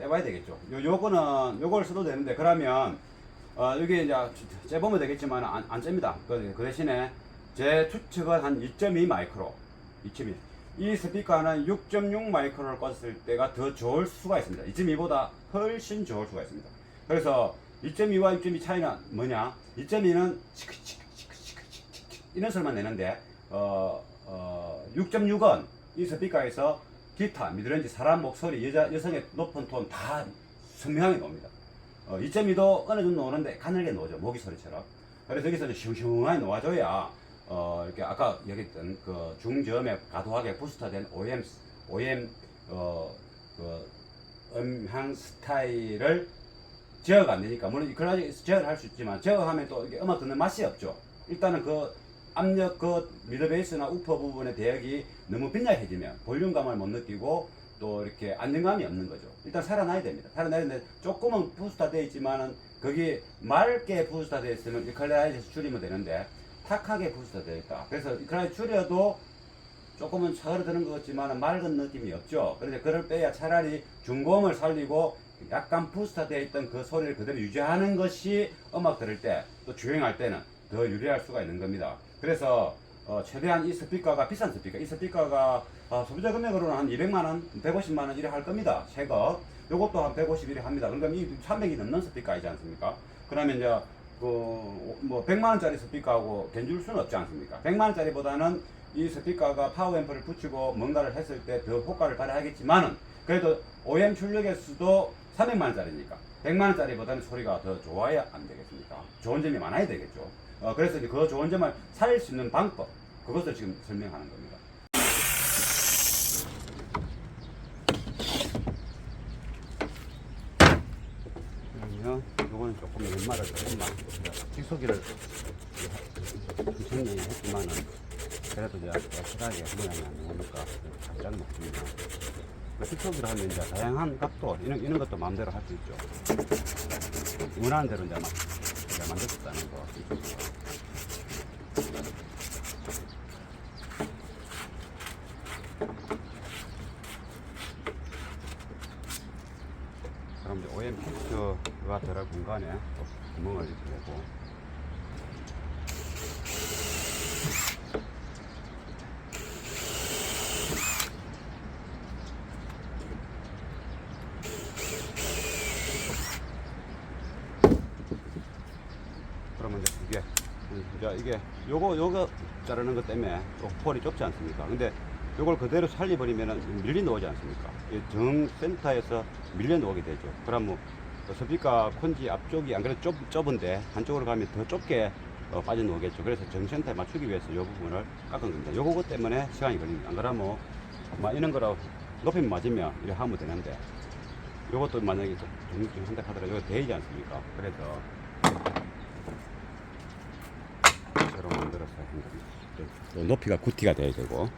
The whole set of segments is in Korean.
떼봐야 되겠죠. 요, 요거는, 요걸 써도 되는데, 그러면, 어, 여기 이제 째보면 되겠지만, 안, 안 잽니다. 그, 그 대신에, 제 추측은 한 2.2 마이크로, 2.2. 이 스피커는 6.6 마이크로를 껐을 때가 더 좋을 수가 있습니다. 2.2보다 훨씬 좋을 수가 있습니다. 그래서 2.2와 6.2 차이는 뭐냐? 2.2는 시크시크시크시크시크 이런 소리만 내는데, 어, 어, 6.6은 이 스피커에서 기타, 미드렌지, 사람 목소리, 여자, 여성의 높은 톤 다 선명하게 나옵니다. 어, 2.2도 어느 정도 나오는데 가늘게 나오죠. 모기 소리처럼. 그래서 여기서 이제 슝슝하게 놓아줘야, 어, 이렇게 아까 얘기했던 그 중저음에 가도하게 부스터된 OM, OM, 어, 그 음향 스타일을 제어가 안 되니까, 물론 그러나 제어를 할 수 있지만, 제어하면 또 이게 음악 듣는 맛이 없죠. 일단은 그 압력 그 미드 베이스나 우퍼 부분의 대역이 너무 빈약해지면 볼륨감을 못 느끼고 또 이렇게 안정감이 없는 거죠. 일단 살아나야 됩니다. 살아나야 되는데 조금은 부스터 되어 있지만은 거기 맑게 부스터 되어 있으면 이퀄라이즈에서 줄이면 되는데 탁하게 부스터 되어 있다. 그래서 이퀄라이즈 줄여도 조금은 차그러드는 것 같지만 맑은 느낌이 없죠. 그런데 그걸 빼야 차라리 중고음을 살리고 약간 부스터 되어 있던 그 소리를 그대로 유지하는 것이 음악 들을 때 또 주행할 때는 더 유리할 수가 있는 겁니다. 그래서 어, 최대한 이 스피커가 비싼 스피커, 이 스피커가 어, 소비자 금액으로는 한 200만 원, 150만 원 이래 할 겁니다. 새거. 요것도 한 150 이래 합니다. 그러니까 이 300이 넘는 스피커이지 않습니까? 그러면 이제 그 뭐 100만 원짜리 스피커하고 견줄 수는 없지 않습니까? 100만 원짜리보다는 이 스피커가 파워 앰프를 붙이고 뭔가를 했을 때 더 효과를 발휘하겠지만은 그래도 OM 출력의 수도 300만 원짜리니까 100만 원짜리보다는 소리가 더 좋아야 안 되겠습니까? 좋은 점이 많아야 되겠죠. 어, 그래서 이제 그 좋은 점을 살릴 수 있는 방법 그것을 지금 설명하는 겁니다. 그러면 요거는 조금 연말을 조금만 식소기를 천천히 했지만은 그래도 이제 확실하게 모양이 안 나오니까 살짝 먹습니다. 그 식소기를 하면 이제 다양한 각도 이런, 이런 것도 마음대로 할 수 있죠. 원하는 대로 이제 막 만들 수 있다는 거. 그럼 이제 OM 들어갈 공간에 또 구멍을 내고 그러면 이제 이게 이제 이게 요거 요거 자르는 것 때문에 또 폴이 좁지 않습니까? 근데 요걸 그대로 살려버리면은 밀리 나오지 않습니까? 이정 센터에서 밀려 나오게 되죠. 그럼 뭐 스피커 콘지 앞쪽이 안 그래도 좁, 좁은데 한쪽으로 가면 더 좁게 어, 빠져나오겠죠. 그래서 정센터에 맞추기 위해서 이 부분을 깎은 겁니다. 요거 때문에 시간이 걸립니다. 안 그러면 막 이런 거라 높이만 맞으면 이렇게 하면 되는데 요것도 만약에 정육점 한다 하더라도 이거 되지 않습니까? 그래서 새로 만들어서 한 겁니다. 또 높이가 9T가 돼야 되고.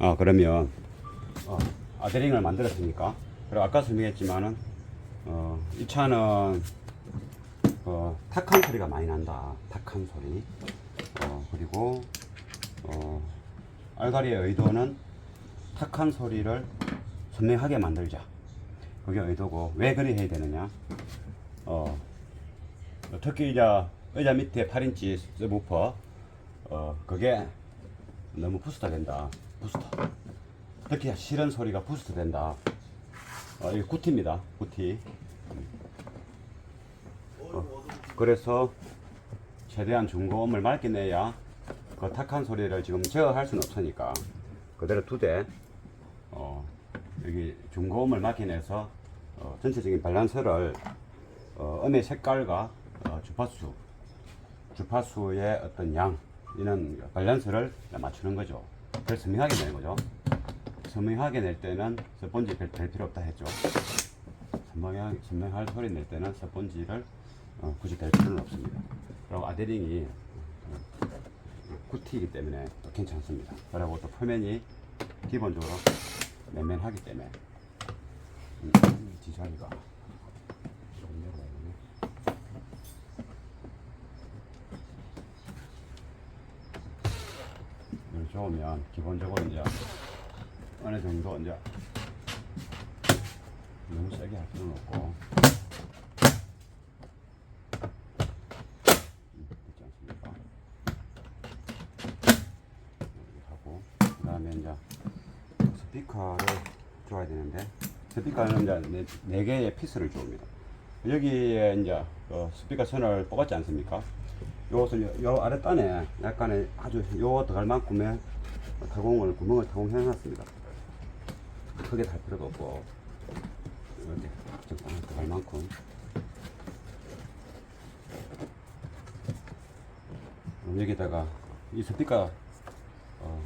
아, 그러면, 어, 아데링을 만들었으니까. 그리고 아까 설명했지만은, 어, 이 차는, 어, 탁한 소리가 많이 난다. 탁한 소리. 어, 그리고, 어, 알가리의 의도는 탁한 소리를 선명하게 만들자. 그게 의도고, 왜 그리 해야 되느냐. 어, 특히 이제 의자 밑에 8인치 서브퍼 어 그게 너무 부스터 된다 부스터 특히 실은 소리가 부스터 된다 어 이게 구티입니다 구티 어, 그래서 최대한 중고음을 맑게 내야 그 탁한 소리를 지금 제어할 수는 없으니까 그대로 두대 어 여기 중고음을 맑게 내서 어, 전체적인 밸런스를 어, 음의 색깔과 어, 주파수, 주파수의 어떤 양, 이런 밸런스를 맞추는 거죠. 그걸 선명하게 내는 거죠. 선명하게 낼 때는 스펀지 별, 별 필요 없다 했죠. 선명하게, 선명할 소리 낼 때는 스펀지를 어, 굳이 댈 필요는 없습니다. 그리고 아데링이 어, 구티이기 때문에 또 괜찮습니다. 그리고 또 표면이 기본적으로 맨맨하기 때문에 음. 이걸 좋으면 기본적으로 이제 어느 정도 이제 너무 세게 할 필요는 없고. 음, 됐지 않습니까? 이렇게 하고 그 다음에 이제 스피커를 줘야 되는데 스피커는 이제 네, 네 개의 피스를 줍니다. 여기에 이제 그 스피커 선을 뽑았지 않습니까? 요것을 요, 요 아랫단에 약간의 아주 요 들어갈 만큼의 타공을 구멍을 타공해 놨습니다. 크게 달 필요가 없고 이렇게 적당히 들어갈 만큼 여기다가 이 스피커 어,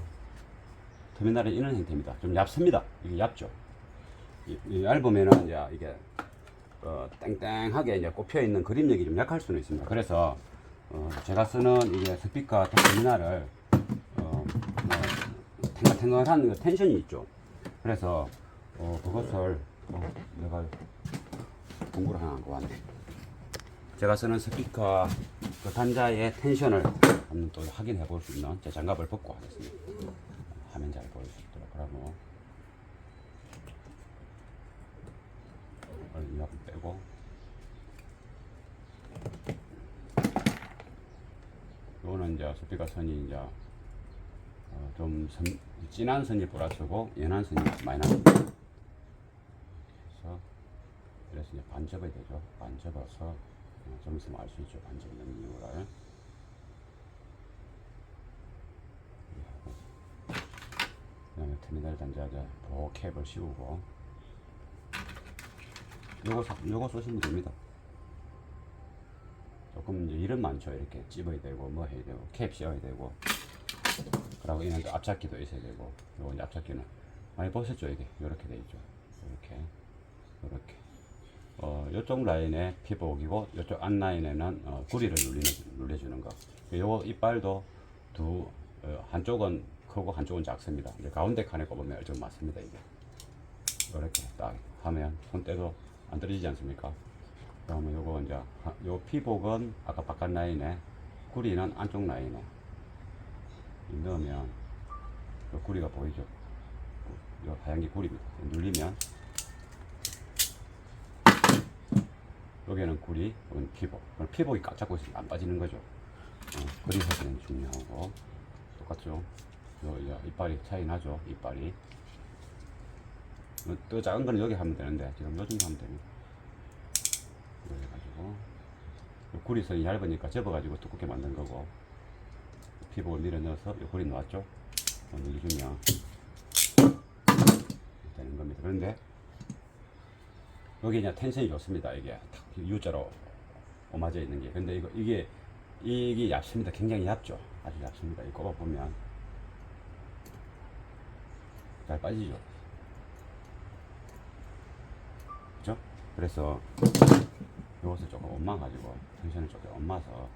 터미널에 있는 형태입니다. 좀 얇습니다. 이게 얇죠. 이, 이 얇으면은 이제 이게 어, 땡땡하게 이제 꼽혀 있는 그림력이 좀 약할 수는 있습니다. 그래서 어, 제가 쓰는 이게 스피커 터미널을 어, 뭐, 탱글탱글한 그 텐션이 있죠. 그래서 어, 그것을 어, 내가 공부를 하나 한거 같네. 제가 쓰는 스피커 그 단자의 텐션을 한번 또 확인해 볼 수 있는 제 장갑을 벗고 하겠습니다. 화면 잘 보일 수 있도록 그러고 이걸 이 앞을 빼고 요거는 이제 스피커 선이 이제 어, 좀 선, 진한 선이 플러스고 연한 선이 마이너스 그래서 그래서 이제 반 접어야 되죠. 반 접어서 어, 좀 있으면 알 수 있죠. 반 접는 이유를. 그 다음에 터미널 단자자 도 캡을 씌우고. 요거 사- 요거 쓰시면 됩니다. 조금 이제 일은 많죠. 이렇게 찝어야 되고 뭐 해야 되고 캡 씌워야 되고 이는 또 앞잡기도 있어야 되고 요거 이제 앞잡기는 많이 보셨죠 이게. 이렇게 돼 있죠. 이렇게. 이렇게. 어 요쪽 라인에 피복이고 요쪽 앞 라인에는 어, 구리를 눌리는 눌려주는 거. 요거 이빨도 두 어, 한쪽은 크고 한쪽은 작습니다. 이제 가운데 칸에 꼽으면 좀 맞습니다 이게. 이렇게 딱 하면 손때도 안 떨어지지 않습니까? 그러면 요거 이제 하- 요 피복은 아까 바깥 라인에 구리는 안쪽 라인에 넣으면 그 구리가 보이죠? 요 하얀 게 구리입니다. 눌리면 여기는 구리 여기는 피복. 피복이 꽉 잡고 있으면 안 빠지는 거죠. 어, 그리 사진은 중요하고 똑같죠? 요 이빨이 차이 나죠? 이빨이. 어, 또 작은 거는 여기 하면 되는데 지금 요 정도 하면 됩니다. 요 구리선이 얇으니까 접어가지고 두껍게 만든 거고 피복을 밀어 넣어서 요 구리 나왔죠? 어, 눌러주면 되는 겁니다. 그런데 여기 이제 텐션이 좋습니다. 이게 탁 U자로 오맞아 있는 게. 근데 이거 이게 이게 얇습니다. 굉장히 얇죠? 아주 얇습니다. 이거 꼽아 보면. 잘 빠지죠? 그죠? 그래서 이것을 조금 엄마 가지고 텐션을 조금 엄마서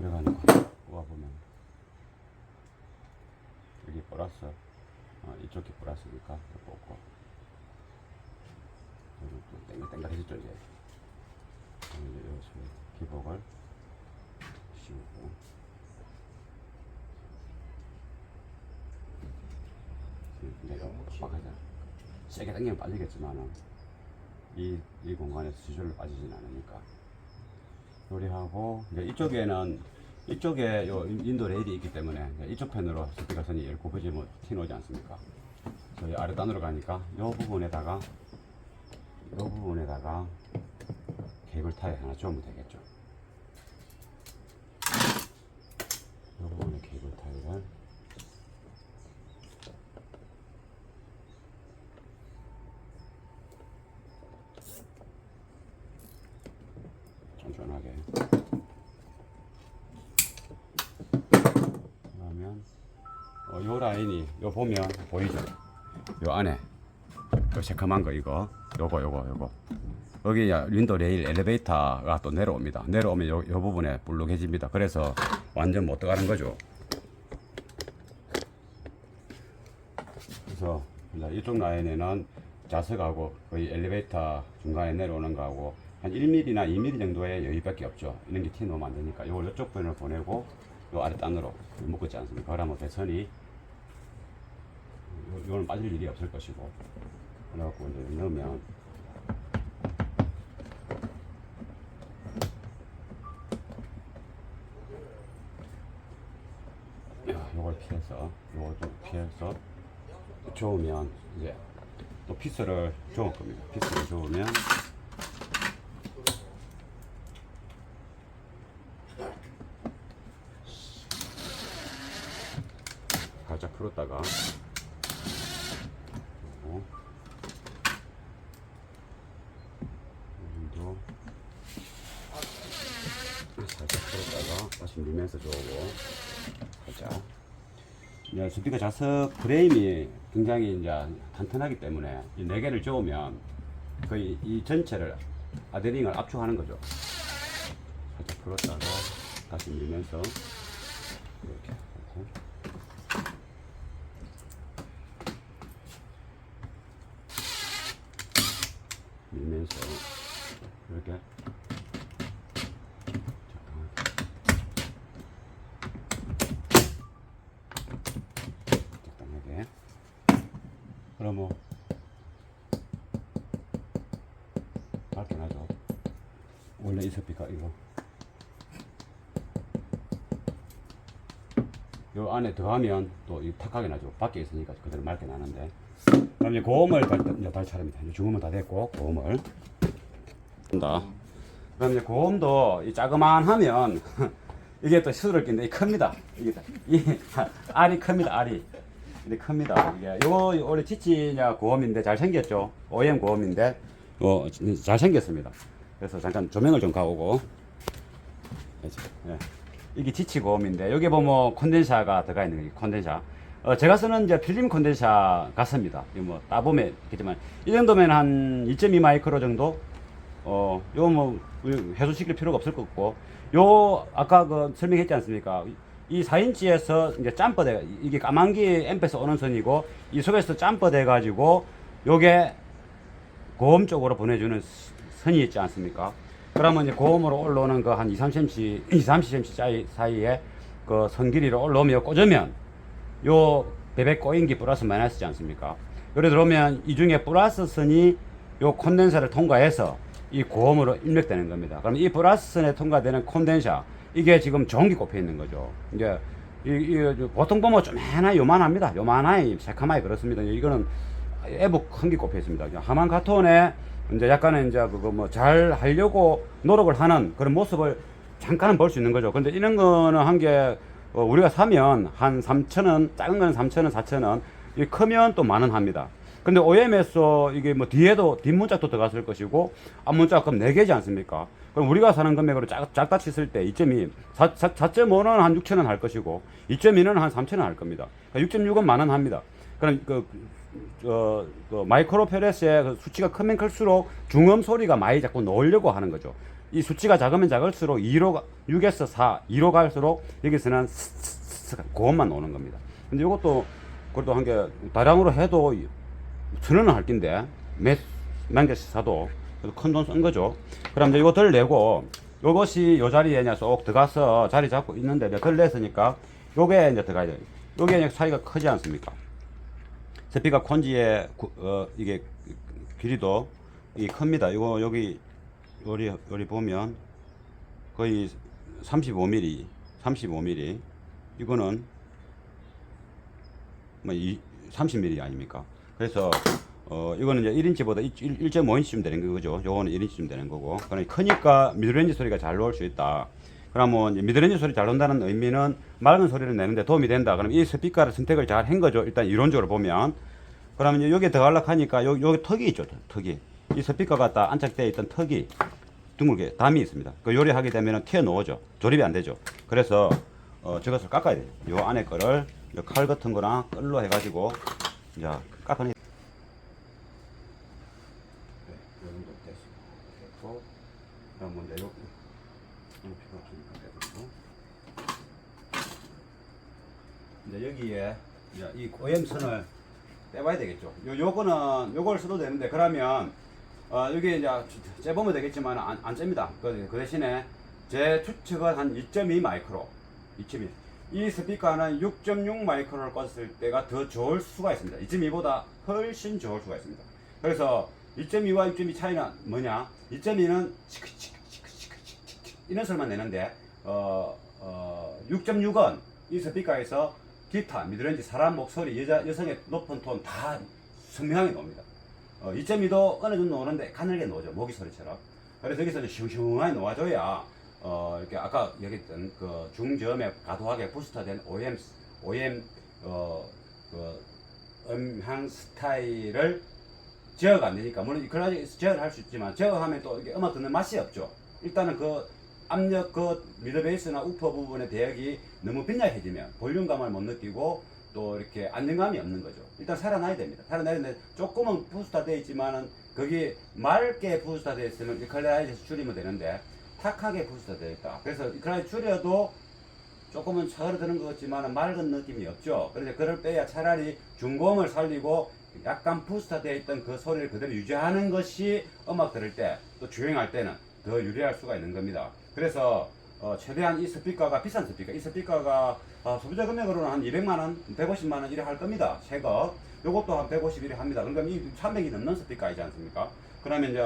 이래가지고 꼽아 보면 여기 플러스 어, 이쪽이 이거 뽑고. 여기 또 땡글땡글해졌죠 이제. 여기서 기복을 씌우고. 이제 빡빡하잖아. 세게 당기면 빠지겠지만은 이, 이 공간에서 지줄로 빠지진 않으니까 요리하고 이제 이쪽에는 이쪽에 요 인도 레일이 있기 때문에 이쪽 편으로 스피커 선이 열 굽어지면 뭐 튀어나오지 않습니까? 저희 아래 단으로 가니까 요 부분에다가 요 부분에다가 케이블 타이 하나 주면 되겠죠. 요 부분에 케이블 타이를 쫀쫀하게 그러면 어, 요 라인이 요 보면 보이죠? 요 안에 요 새카만 거 이거 요거 요거 요거 여기 야 윈도 레일 엘리베이터가 또 내려옵니다. 내려오면 요, 요 부분에 불룩해집니다. 그래서 완전 못 들어가는 거죠. 그래서 이쪽 라인에는 좌석하고 거의 엘리베이터 중간에 내려오는 거하고 한 1mm나 2mm 정도의 여유밖에 없죠. 이런 게 튀어나오면 안 되니까 이걸 이쪽 편을 보내고 요 아래 단으로 묶었지 않습니까? 그러면 배선이 요- 요는 빠질 일이 없을 것이고 그래갖고 이제 넣으면 야, 요걸 피해서 좀 피해서 저으면 이제 또 피스를 저을 겁니다. 피스를 저으면 풀었다가. 그리고 여기도. 살짝 풀었다가 다시 밀면서 저으고 살짝 이제 스피커 좌석 프레임이 굉장히 이제 탄탄하기 때문에 이 네 개를 저으면 거의 이 전체를 아데링을 압축하는 거죠. 살짝 풀었다가 다시 밀면서 이렇게 하고 밀면서 이렇게. 적당하게. 그럼 뭐. 밝게 나죠 원래 이 스피커 이거. 요 안에 들어가면 또 이 탁하게 나죠 밖에 있으니까 그대로 맑게 나는데 그럼 이제 고음을 달, 이제 달 차례입니다. 이제 중음은 다 됐고 고음을. 한다 그럼 이제 고음도 이 자그만하면 이게 또 수를 끼는데 이 큽니다. 이게 다- 이 알이 큽니다 알이. 근데 큽니다. 이게 요 원래 치치냐 고음인데 잘 생겼죠? OEM 고음인데. 어, 잘 생겼습니다. 그래서 잠깐 조명을 좀 가오고. 예. 이게 지치 고음인데 여기 보면 콘덴사가 들어가 있는 거예요 콘덴사 어, 제가 쓰는 이제 필름 콘덴사 같습니다 이뭐 따보면 있겠지만 이 정도면 한2.2 마이크로 정도 어, 요뭐 해소시킬 필요가 없을 것 같고 요 아까 그 설명했지 않습니까? 이 4인치에서 이제 짬퍼대 이게 까만기 앰프에서 오는 선이고 이 속에서 짬퍼대 가지고 요게 고음 쪽으로 보내주는 스- 선이 있지 않습니까? 그러면 이제 고음으로 올라오는 그 한 2, 3cm, 2, 30cm 사이, 사이에 그 선 길이로 올라오며 꽂으면 요 베베 꼬인기 플러스 마이너스지 않습니까? 예를 들어오면 이 중에 플러스 선이 요 콘덴서를 통과해서 이 고음으로 입력되는 겁니다. 그럼 이 플러스 선에 통과되는 콘덴서 이게 지금 전기 꼽혀 있는 거죠. 이제 이, 이 보통 보면 좀 하나 요만합니다. 요만하게 새카마이 그렇습니다. 이거는 애북 큰게 꼽혀 있습니다. 하만 카톤에 이제 약간의 이제 그거 뭐 잘 하려고 노력을 하는 그런 모습을 잠깐은 볼 수 있는 거죠. 근데 이런 거는 한게 어, 우리가 사면 한 3,000원, 작은 거는 3,000원, 4,000원, 이 크면 또 만원 합니다. 근데 OM에서 이게 뭐 뒤에도 뒷문짝도 들어갔을 것이고 앞문짝 그럼 4개지 않습니까? 그럼 우리가 사는 금액으로 짝, 짝다 쳤을 때 2.2, 4, 4.5는 한 6,000원 할 것이고 2.2는 한 3,000원 할 겁니다. 그러니까 6.6은 만원 합니다. 그럼 그, 어, 그 마이크로 페레스의 그 수치가 크면 클수록 중음 소리가 많이 자꾸 넣으려고 하는 거죠. 이 수치가 작으면 작을수록 2로, 가- 6에서 4, 2로 갈수록 여기서는 고음만 나오는 겁니다. 근데 이것도 그것도 한 게 다량으로 해도 천 원은 할 낀데 몇만 개씩 사도 큰 돈 쓴 거죠. 그럼 이제 이거 덜 내고 요것이 요 자리에 이제 쏙 들어가서 자리 잡고 있는데 덜 냈으니까 요게 이제 들어가야 돼요. 요게 이제 사이가 크지 않습니까? 스피커 콘지의 구- 어, 이게 길이도 이 큽니다. 이거 여기 요리 요리 보면 거의 35mm, 35mm. 이거는 뭐 이, 30mm 아닙니까? 그래서 어 이거는 이제 1인치보다 1.5인치쯤 되는 거죠. 요거는 1인치쯤 되는 거고. 그러니까 크니까 미드레인지 소리가 잘 나올 수 있다. 그러면 미드레인지 소리 잘 나온다는 의미는 맑은 소리를 내는데 도움이 된다. 그럼 이 스피커를 선택을 잘 한 거죠. 일단 이론적으로 보면. 그러면 여기에 들어가려고 하니까 요, 요 턱이 있죠. 턱이. 이 스피커가 딱 안착되어 있던 턱이 둥글게 담이 있습니다. 그 요리하게 되면 튀어나오죠. 조립이 안 되죠. 그래서 어, 저것을 깎아야 돼요. 요 안에 거를 요 칼 같은 거나 끌로 해가지고 이제 깎아내. 네, 이제 여기에 이 고엠선을 빼봐야 되겠죠. 요, 요거는, 요걸 써도 되는데, 그러면, 어, 여기 이제 재보면 되겠지만 안, 안 잽니다. 그, 그 대신에 제 추측은 한 2.2 마이크로, 2.1. 이 스피커는 6.6 마이크로를 껐을 때가 더 좋을 수가 있습니다. 2.2보다 훨씬 좋을 수가 있습니다. 그래서 2.2와 6.2 차이는 뭐냐? 2.2는 치크치크치크치크치크 이런 소리만 내는데 어, 어, 6.6은 이 스피커에서 기타, 미드레인지, 사람 목소리, 여자, 여성의 높은 톤 다 선명하게 나옵니다. 어, 2.2도 어느 정도 오는데 가늘게 나오죠. 모기 소리처럼. 그래서 여기서 시원시원하게 놓아줘야 어, 이렇게 아까 얘기했던 그 중저음에 가도하게 부스터된 OM, OM 어, 그 음향 스타일을 제어가 안 되니까 물론 그런 제어를 할 수 있지만 제어하면 또 이게 음악 듣는 맛이 없죠. 일단은 그 압력 그 미드 베이스나 우퍼 부분의 대역이 너무 빈약해지면 볼륨감을 못 느끼고 또 이렇게 안정감이 없는 거죠. 일단 살아나야 됩니다. 살아나야 되는데 조금은 부스터 되어 있지만은 거기 맑게 부스터 되어 있으면 이퀄라이저에서 줄이면 되는데 탁하게 부스터 되어 있다. 그래서 이퀄라이저 줄여도 조금은 차그러드는 것 같지만 맑은 느낌이 없죠. 그래서 그걸 빼야 차라리 중고음을 살리고 약간 부스터 되어 있던 그 소리를 그대로 유지하는 것이 음악 들을 때 또 주행할 때는 더 유리할 수가 있는 겁니다. 그래서 어, 최대한 이 스피커가 비싼 스피커, 이 스피커가 어, 소비자 금액으로는 한 200만 원, 150만 원 이래 할 겁니다. 새거. 요것도 한 150 이래 합니다. 그러니까 이 300이 넘는 스피커이지 않습니까? 그러면 이제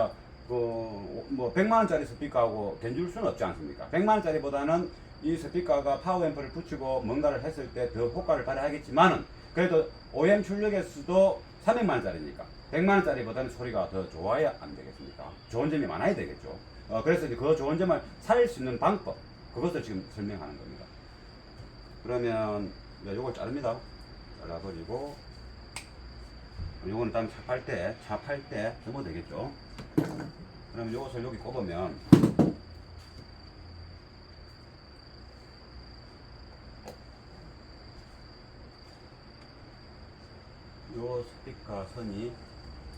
그뭐 100만 원짜리 스피커하고 견줄 수는 없지 않습니까? 100만 원짜리보다는 이 스피커가 파워 앰프를 붙이고 뭔가를 했을 때 더 효과를 발휘하겠지만은 그래도 OM 출력에서도 300만 원짜리니까 100만 원짜리보다는 소리가 더 좋아야 안 되겠습니까? 좋은 점이 많아야 되겠죠. 어, 그래서 이제 그 좋은 점을 살릴 수 있는 방법 그것을 지금 설명하는 겁니다. 그러면 이제 요걸 자릅니다. 잘라버리고 요거는 다음 차팔 때 차팔 때 접어도 되겠죠. 그럼 요것을 여기 꼽으면 요 스피커 선이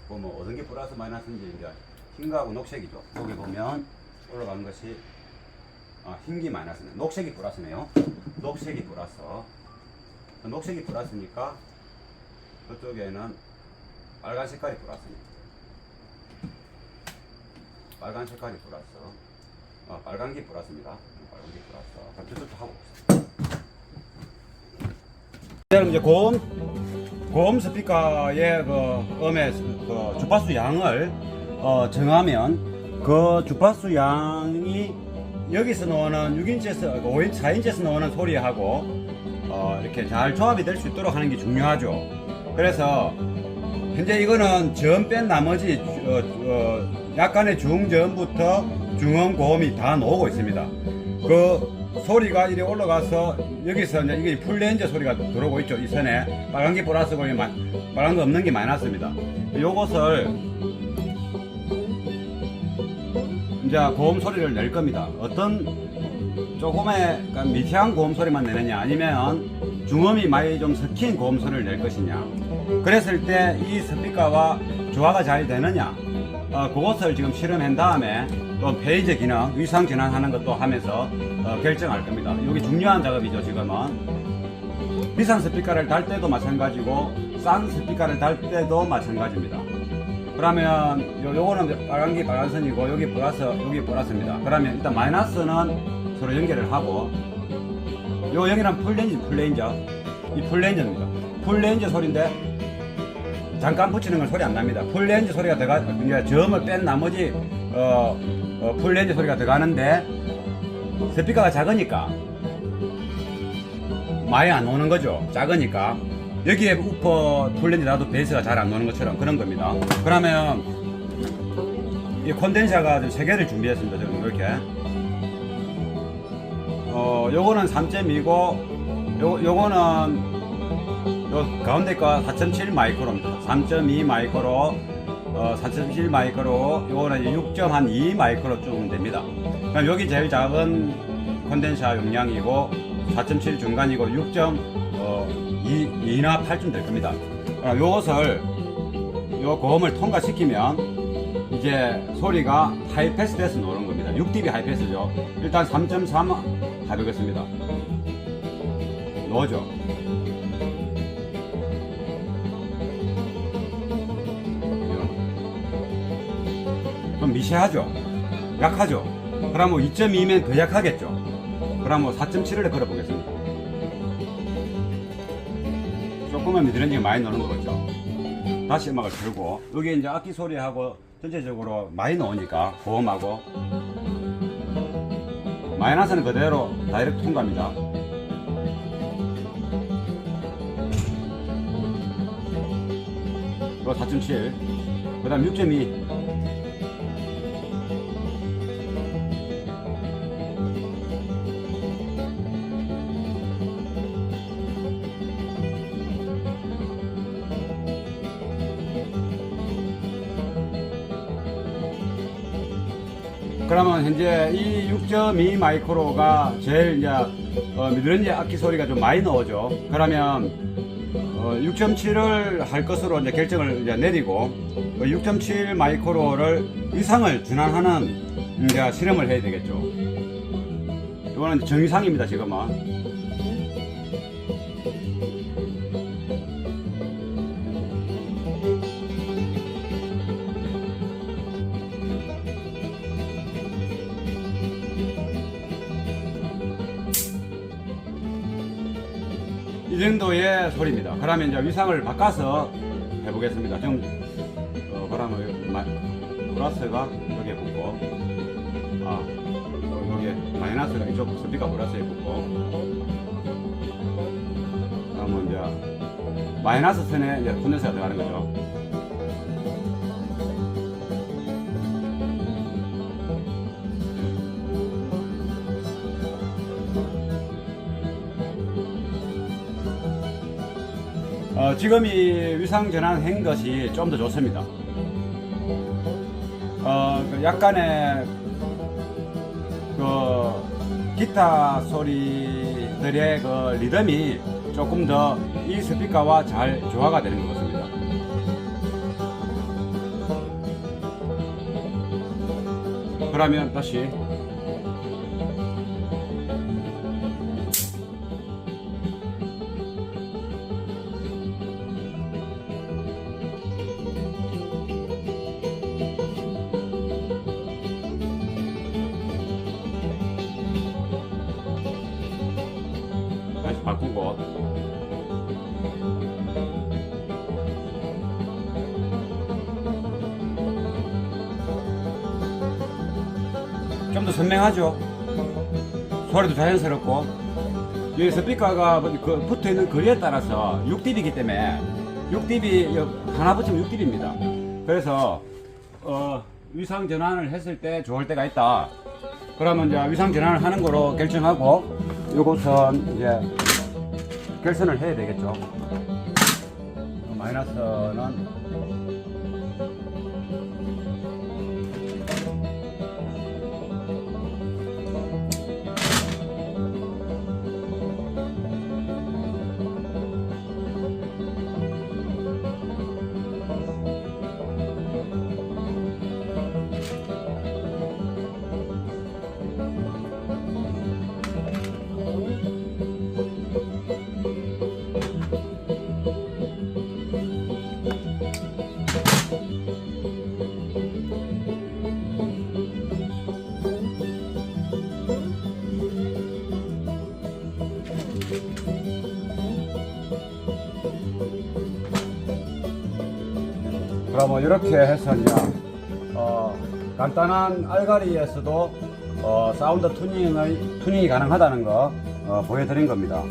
보면 어떤 게 플러스 마이너스인지 이제 흰거하고 녹색이죠. 여기 보면 올라가는 것이 아, 흰기 마이너스네. 녹색이 플러스네요. 녹색이 플러스. 녹색이 플러스니까 그쪽에는 빨간 색깔이 플러스네. 빨간 색깔이 플러스. 어, 빨간 게 플러스입니다. 빨간 게 플러스. 그럼 저쪽도 하고. 그럼 이제 고음 고음 스피커의 그 음의 그 주파수 양을 어, 정하면 그 주파수 양이 여기서 나오는 6인치에서 5인, 4인치에서 나오는 소리하고 어, 이렇게 잘 조합이 될 수 있도록 하는 게 중요하죠. 그래서 현재 이거는 전뺀 나머지 어, 어, 약간의 중전부터 중음 고음이 다 나오고 있습니다. 그 소리가 이리 올라가서 여기서 이제 이게 풀레인저 소리가 들어오고 있죠. 이 선에 빨간 게 플러스고 빨간 거 없는 게 마이너스입니다. 요것을 이제 고음 소리를 낼 겁니다. 어떤 조금의 그러니까 미세한 고음 소리만 내느냐 아니면 중음이 많이 좀 섞인 고음 소리를 낼 것이냐. 그랬을 때 이 스피커와 조화가 잘 되느냐. 어, 그것을 지금 실험한 다음에 또 페이지 기능 위상 전환하는 것도 하면서 어, 결정할 겁니다. 여기 중요한 작업이죠 지금은. 비싼 스피커를 달 때도 마찬가지고 싼 스피커를 달 때도 마찬가지입니다 그러면 요, 요거는 빨간 게 빨간 선이고 여기 플러스 여기 플러스입니다. 그러면 일단 마이너스는 서로 연결을 하고 요 여기는 풀레인지 풀레인저 이 풀레인저입니다. 풀레인저 소리인데 잠깐 붙이는 건 소리 안 납니다. 풀레인저 소리가 들어가 이제 점을 뺀 나머지 어, 어 풀레인저 소리가 들어가는데 스피커가 작으니까 많이 안 오는 거죠. 작으니까. 여기에 우퍼 풀렌즈 나도 베이스가 잘 안 노는 것처럼 그런 겁니다. 그러면 이 콘덴서가 좀세 개를 준비했습니다. 지금 이렇게. 어, 요거는 3.2고, 요, 요거는 요 가운데 거4.7 마이크로입니다. 3.2 마이크로, 어, 4.7 마이크로, 요거는 6.2 마이크로 쯤 됩니다. 그럼 여기 제일 작은 콘덴서 용량이고, 4.7 중간이고, 6.2, 2나 8쯤 될 겁니다. 그럼 요것을, 요 고음을 통과시키면, 이제 소리가 하이패스 돼서 나오는 겁니다. 6dB 하이패스죠. 일단 3.3 가보겠습니다. 넣어줘. 좀 미세하죠? 약하죠? 그러면 2.2면 더 약하겠죠? 그러면 4.7을 걸어보겠습니다. 조금은 미드렌지가 많이 노는 거죠. 다시 음악을 틀고 여기 이제 악기 소리하고 전체적으로 많이 나오니까 고음하고 마이너스는 그대로 다이렉트 통과합니다. 그리고 4.7, 그 다음 6.2. 그러면 현재 이 6.2 마이크로가 제일 이제 어, 미드렌지 악기 소리가 좀 많이 나오죠. 그러면 어, 6.7을 할 것으로 이제 결정을 이제 내리고 6.7 마이크로를 이상을 준환하는 이제 실험을 해야 되겠죠. 이거는 정의상입니다 지금은. 정도의 소리입니다. 그러면 이제 위상을 바꿔서 해보겠습니다. 좀, 어, 그러면 마, 플러스가 여기에 붙고, 아, 요- 여기에 마이너스가 이쪽 스피커 플러스에 붙고, 그러면 이제 마이너스 선에 이제 콘덴서가 들어가는 거죠. 어, 지금 이 위상 전환 한 것이 좀 더 좋습니다. 어, 그 약간의 그 기타 소리들의 그 리듬이 조금 더 이 스피커와 잘 조화가 되는 것 같습니다. 그러면 다시 선명하죠. 소리도 자연스럽고. 이 스피커가 그 붙어 있는 거리에 따라서 6dB이기 때문에 6dB 하나 붙이면 6dB입니다. 그래서 어, 위상 전환을 했을 때 좋을 때가 있다. 그러면 이제 위상 전환을 하는 거로 결정하고 이것은 이제 결선을 해야 되겠죠. 마이너스는 그러면 이렇게 해서 이제 어, 간단한 알가리에서도 어, 사운드 투닝의 투닝이 가능하다는 거 어, 보여드린 겁니다.